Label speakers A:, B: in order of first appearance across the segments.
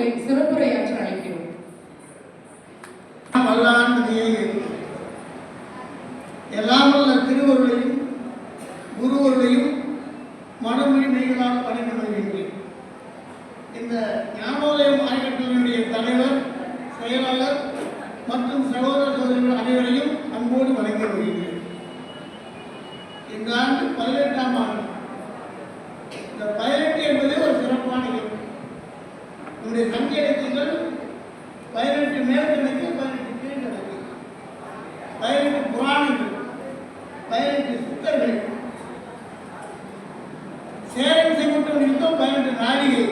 A: falei, você vai por aí, பதினெட்டு நாடிகள்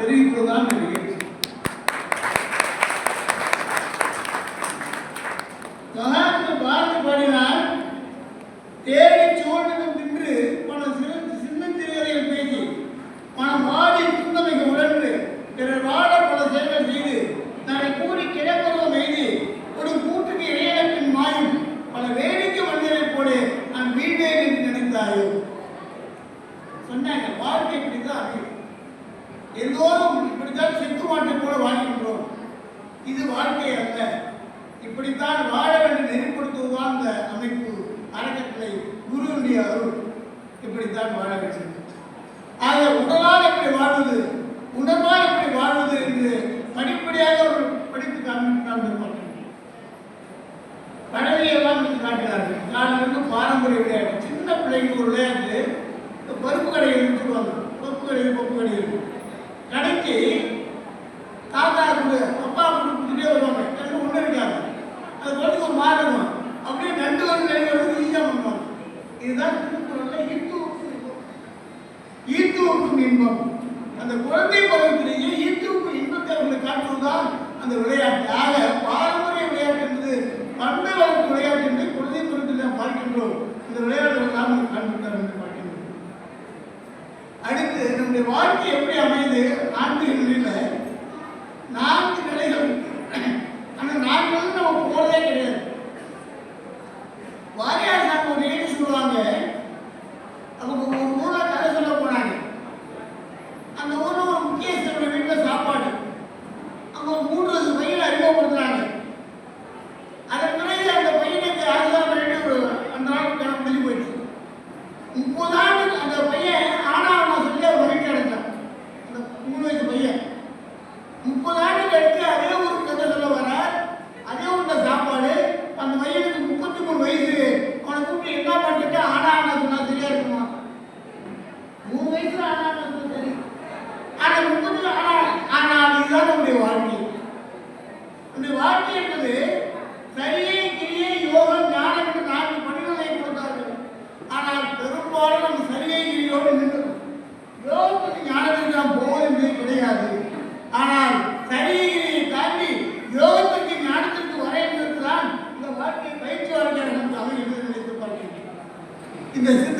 A: தெரிவிப்பதுதான் நினைக்கிறேன் ಯಾರು அந்த விளையாட்டு ஆக பாரம்பரிய விளையாட்டு என்பது பண்பை வளர்க்கும் விளையாட்டு என்பதை குழந்தை குறித்து நாம் பார்க்கின்றோம். இந்த விளையாட்டுகள் நாம் காண்பித்தார் என்று பார்க்கின்றோம். அடுத்து நம்முடைய வாழ்க்கை எப்படி அமையுது? நான்கு நான்கு Enquanto 그러니까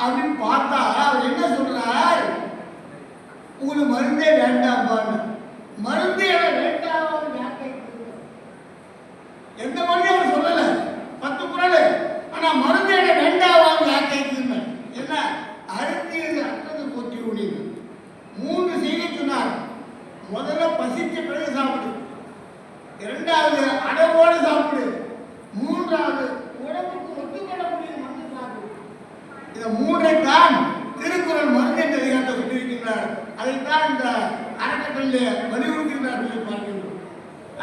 A: அப்படின்னு பார்த்தா அவர் என்ன சொல்றார்? உங்களுக்கு மருந்தே வேண்டாம்பான்னு. மருந்து இதில் வலியுறுத்தினார்கள் பார்க்கின்றோம்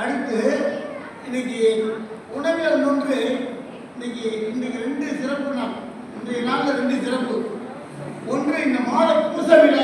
A: அடுத்து இன்னைக்கு உணவியல் ஒன்று இன்னைக்கு இன்னைக்கு ரெண்டு சிறப்பு நாள். இன்றைய நாளில் ரெண்டு சிறப்பு. ஒன்று இந்த மாத பூச விழா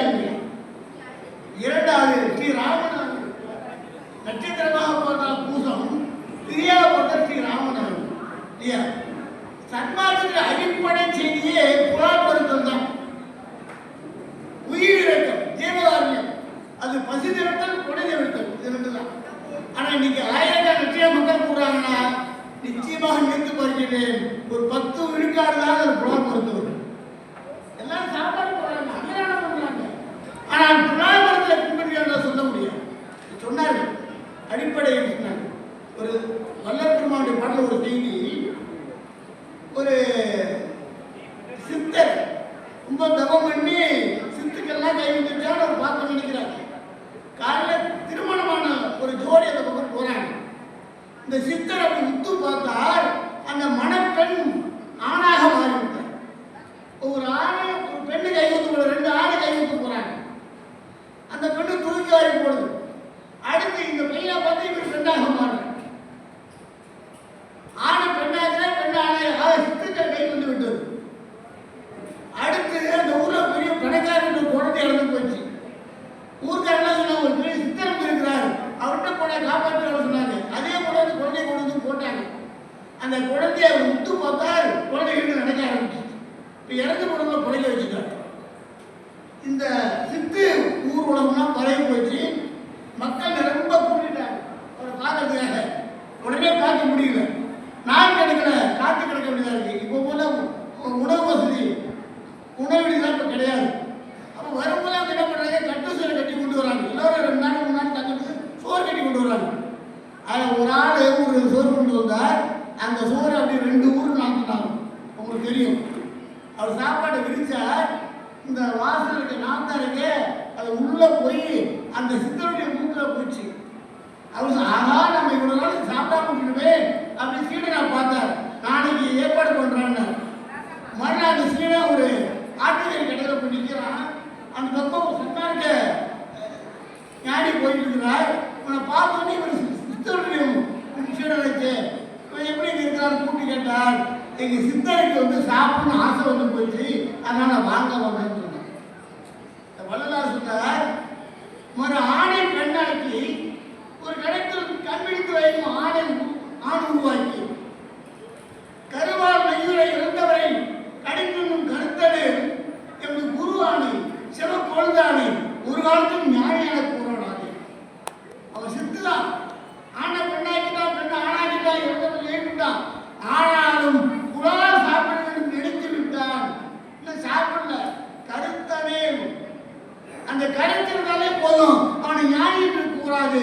A: உணவெளிலாம் இப்போ கிடையாது. அப்போ வரும்போது அவங்க என்ன பண்ணுறாங்க கட்டு சோறு கட்டி கொண்டு வராங்க. எல்லோரும் ரெண்டு நாள் மூணு நாள் தங்கிட்டு சோறு கட்டி கொண்டு வராங்க. அதில் ஒரு ஆள் ஒரு சோறு கொண்டு வந்தால் அந்த சோறு அப்படி ரெண்டு ஊர் நாங்கினாங்க உங்களுக்கு தெரியும். அவர் சாப்பாடு விரிச்சா இந்த வாசல் இருக்க நாத்தாருக்கு அது உள்ளே போய் அந்த சித்தருடைய மூக்கில் போச்சு அவர் ஆகா நம்ம இவ்வளோ நாள் சாப்பிடாம முடியுமே அப்படி சீடனை பார்த்தார். நாளைக்கு ஏற்பாடு பண்ணுறான்னு மறுநாள் சீடை ஒரு ஆட்டோக்காரி கட்டத்தில் போய் அந்த பக்கம் ஒரு சன்மார்க்க ஞானி போயிட்டு இருக்கிறார். உன்னை பார்த்தோன்னே இவர் சித்தருடையும் சீடருக்கு இவன் எப்படி இருக்கிறார் கூட்டு கேட்டார். எங்கள் சித்தருக்கு வந்து சாப்பிடணும்னு ஆசை வந்து போயிடுச்சு. அதனால் வாங்க வந்தேன். அந்த கருத்திருந்தாலே போதும். அவனை ஞானி என்று கூறாது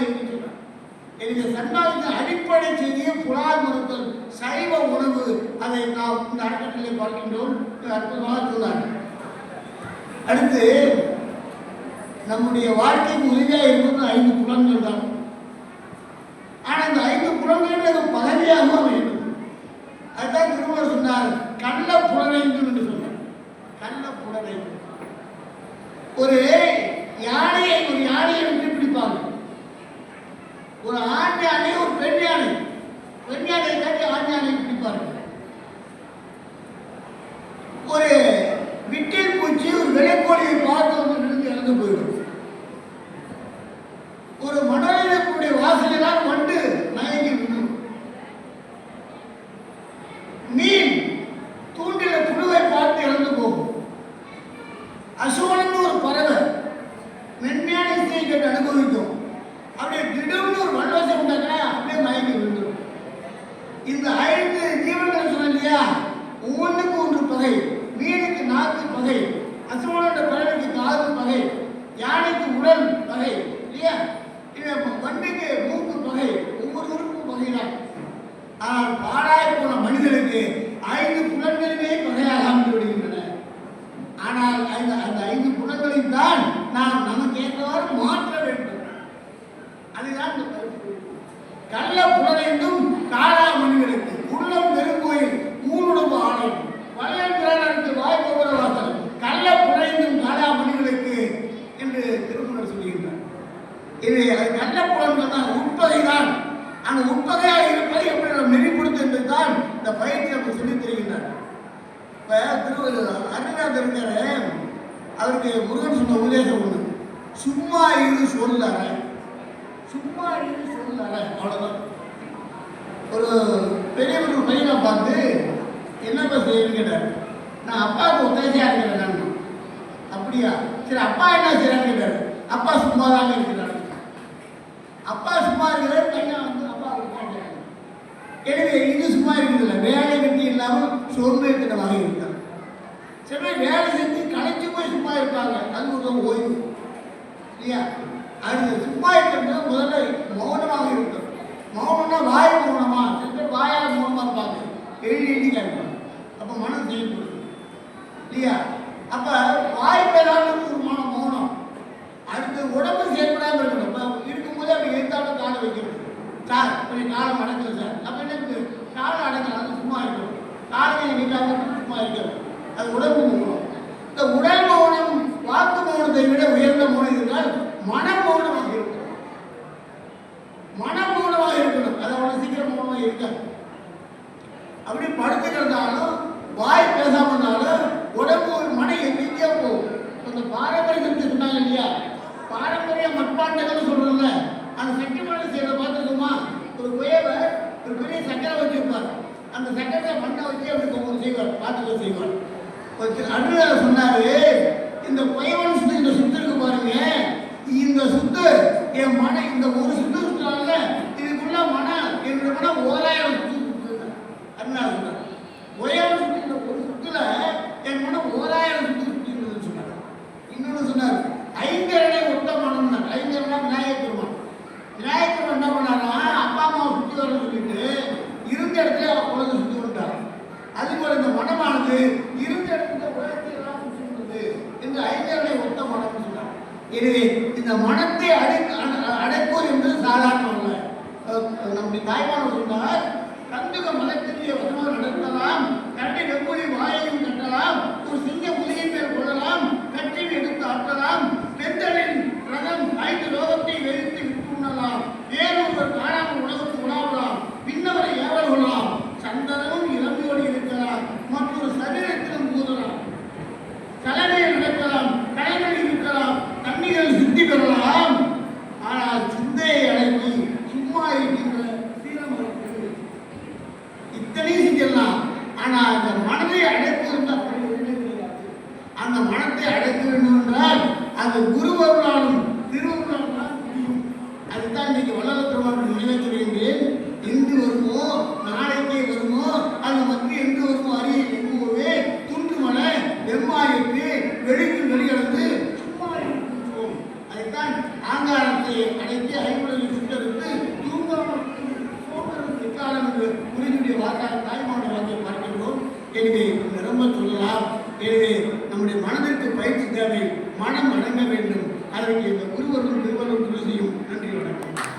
A: எனக்கு சன்மார்க்கத்தின் அடிப்படை செய்தியை புலால் மறுத்தல் சைவ உணவு அதை நாம் இந்த அடக்கத்திலே பார்க்கின்றோம் அற்புதமாக சொன்னார் அடுத்து நம்முடைய வாழ்க்கைக்கு உதவியாக இருப்பது ஐந்து குலங்கள் தான். ஆனால் அந்த ஐந்து புலன்கள் பதவியாக வேண்டும் அதுதான் திருமணம் சொன்னார் கள்ள புலனைந்து என்று சொன்னார். கள்ள புலனைந்து ஒரு யானையை ஒரு யானையை விட்டு பிடிப்பாங்க. ஒரு ஆண் யானை ஒரு பெண் யானை பெண் யானையை காட்டி ஆண் யானையை பிடிப்பார்கள் ஒரு விட்டில் பூச்சி ஒரு விளைக்கோழியை பார்த்து வந்து விழுந்து இறந்து போயிடும் ஒரு மணலிடக்கூடிய வாசலினால் வண்டு மயங்கி விடும் மீன் தூண்டில புழுவை பார்த்து இறந்து போகும் அசோகன்னு ஒரு பறவை மென்மையான இசையை கேட்டு அனுபவிக்கும் அப்படியே திடம்னு ஒரு வல்லோசம் உண்டாக்குனா அப்படியே மயங்கி விழுந்துடும் இந்த ஐந்து ஜீவன்கள் சொன்ன இல்லையா ஒவ்வொன்றுக்கும் ஒன்று பகை மீனுக்கு நாக்கு பகை அசுவனோட பறவைக்கு காது பகை யானைக்கு உடல் பகை இல்லையா இது வண்டிக்கு மூக்கு பகை ஒவ்வொருவருக்கும் பகைதான் ஆனால் பாழாய் போன மனிதனுக்கு ஐந்து புலன்களுமே பகையாக அமைந்து விடுகின்றன ஆனால் அந்த அந்த ஐந்து புலன்களை தான் நாம் நமக்கு ஏற்றவாறு மாற்ற வேண்டும் அதுதான் இந்த கருத்து. கள்ள புலனைந்தும் காளா மனிதனுக்கு உள்ளம் பெருங்கோயில் ஊனுடம்பு ஆலயம் வளையல் வாய் கோபுரவாசல் கள்ள புலனைந்தும் காளா மனிதனுக்கு என்று திருமணர் சொல்லுகின்றார் இது அது கள்ள புலன்கள் தான் உட்பகை தான் அந்த உட்பகையாக இருப்பதை எப்படி நாம் நெறிப்படுத்த என்பதுதான் இந்த பயிற்சி நமக்கு சொல்லித் தருகின்றார் இப்போ திருவள்ளுவர் அண்ணனா இருக்காரு அவருக்கு முருகன் சொன்ன உபதேசம் ஒன்று சும்மா இரு சொல்லற சும்மா இரு சொல்லற அவ்வளோதான் ஒரு பெரிய ஒரு பையனை பார்த்து என்னப்பா செய்யணும்னு கேட்டார். நான் அப்பாவுக்கு ஒத்தாசியாக இருக்கிறேன் நான் அப்படியா? சரி அப்பா என்ன செய்யறான்னு கேட்டார். அப்பா சும்மா தாங்க இருக்கிறார். அப்பா சும்மா இருக்கிறார் பையன் வந்து அப்பா உட்காந்துறாங்க எனவே இது சும்மா இருக்குதுல்ல வேலை வெட்டி இல்லாமல் சோம்பேறித்தனமாக இருக்காங்க சில பேர் வேலை செஞ்சு கலைச்சு போய் சும்மா இருப்பாங்க. அது ஒரு ஓய்வு. இல்லையா? அது சும்மா இருக்கிறது முதல்ல மௌனமாக இருக்கும். மௌனம்னா வாய் மௌனமா? சில பேர் வாயால் மௌனமாக இருப்பாங்க. எழுதி எழுதி கேட்பாங்க. அப்போ மனம் செயல்படுது இல்லையா? அப்போ வாய் பேராலும் ஒரு மனம் மௌனம். அடுத்து உடம்பு செயல்படாமல் இருக்கணும். இப்போ இருக்கும்போது அப்படி எழுத்தாலும் காலை வைக்கிறது சார் கொஞ்சம் காலம் மடக்கல சார் அப்போ என்ன இருக்கு? காலை அடக்கலாம் சும்மா இருக்கணும் காலையை நீட்டாமல் சும்மா இருக்கணும் அது உடம்பு மௌனம் இந்த உடல் மௌனம் வாக்கு மௌனத்தை விட உயர்ந்த மௌனம் இருந்தால் மன மௌனமாக இருக்கும் மன மௌனமாக இருக்கணும் அது அவ்வளோ சீக்கிரம் மௌனமாக இருக்காது அப்படி படுத்து கிடந்தாலும் வாய் பேசாம இருந்தாலும் உடம்பு ஒரு மனம் எங்கேயோ போகும் அந்த பாரம்பரியத்தை சொன்னாங்க இல்லையா பாரம்பரிய சொல்றோம்ல அந்த சக்கரை மண்ணை செய்யறத பார்த்துருக்கோமா? ஒரு குயவர் ஒரு பெரிய சக்கரை வச்சிருப்பார். அந்த சக்கரத்தை மண்ணை வச்சு அப்படி கொண்டு செய்வார் பார்த்துக்க செய்வார். அருள் சொன்னாரு. இந்த குயவன் சுத்து இந்த சுத்து இருக்கு பாருங்க. இந்த சுத்து என் மன இந்த ஒரு சுத்து சுத்துறாங்கல்ல இதுக்குள்ள மனம் என்னுடைய மனம் ஓராயிரம் சுத்து சுத்துது அண்ணா சொன்னார். ஓராயிரம் சுத்து இந்த ஒரு சுத்துல என் மனம் ஓராயிரம் சுத்து சுத்தி சொன்னார். இன்னொன்று சொன்னார். எனவே இந்த மன என்று உறுதியுடைய வாக்காக தாய்மாவுடைய வாக்கை பார்க்கின்றோம். எனவே நிரம்ப சொல்லலாம். எனவே நம்முடைய மனதிற்கு பயிற்சி தேவை மனம் அடங்க வேண்டும். அதற்கு இந்த குருவர்கள் திருவள்ளுவர் துணை நன்றி வணக்கம்.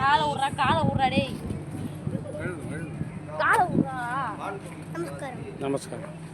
B: காலை விட்றா காலை விட்றா டேய் காலை விட்றா
C: நமஸ்காரம். மதியானம்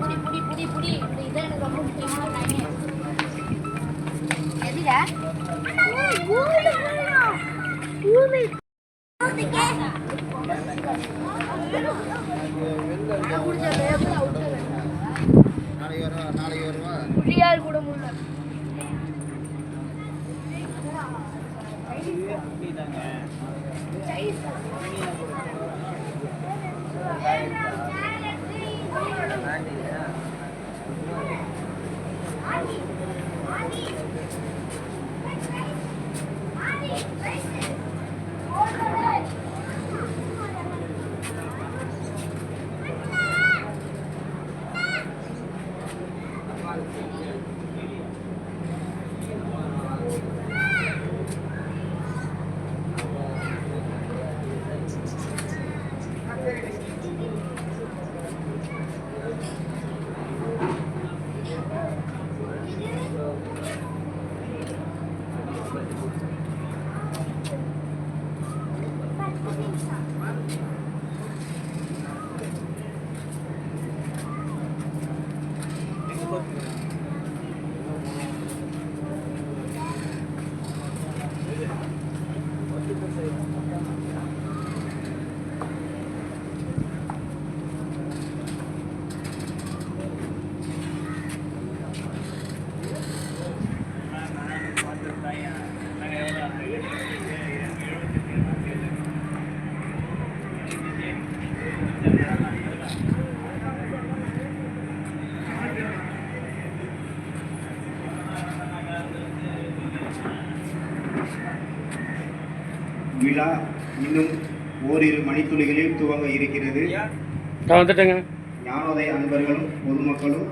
B: புடி புடி புடி புடி. இந்த எனக்கு ரொம்ப முக்கியமான ஆண்டி
D: விழா இன்னும் ஓரிரு மணித்துளிகளில் துவங்க இருக்கிறது. ஞானோதய அன்பர்களும் பொதுமக்களும்